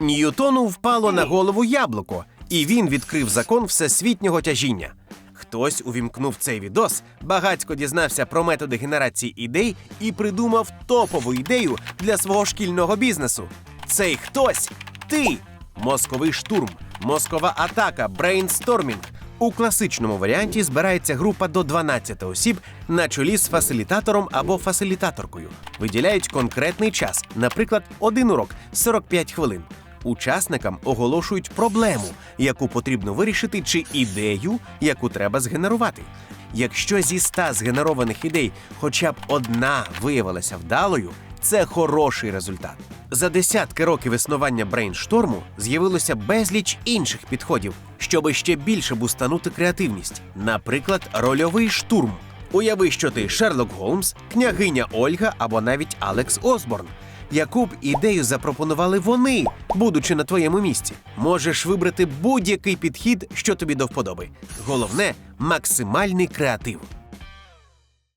Ньютону впало на голову яблуко, і він відкрив закон всесвітнього тяжіння. Хтось увімкнув цей відос, багатько дізнався про методи генерації ідей і придумав топову ідею для свого шкільного бізнесу. Цей хтось ти. Мозковий штурм, мозкова атака, брейнстормінг. У класичному варіанті збирається група до 12 осіб на чолі з фасилітатором або фасилітаторкою. Виділяють конкретний час, наприклад, один урок 45 хвилин. Учасникам оголошують проблему, яку потрібно вирішити, чи ідею, яку треба згенерувати. Якщо зі 100 згенерованих ідей хоча б одна виявилася вдалою, це хороший результат. За десятки років існування брейншторму з'явилося безліч інших підходів, щоб ще більше бустанути креативність. Наприклад, рольовий штурм. Уяви, що ти Шерлок Голмс, княгиня Ольга або навіть Алекс Осборн. Яку б ідею запропонували вони, будучи на твоєму місці. Можеш вибрати будь-який підхід, що тобі до вподоби. Головне максимальний креатив.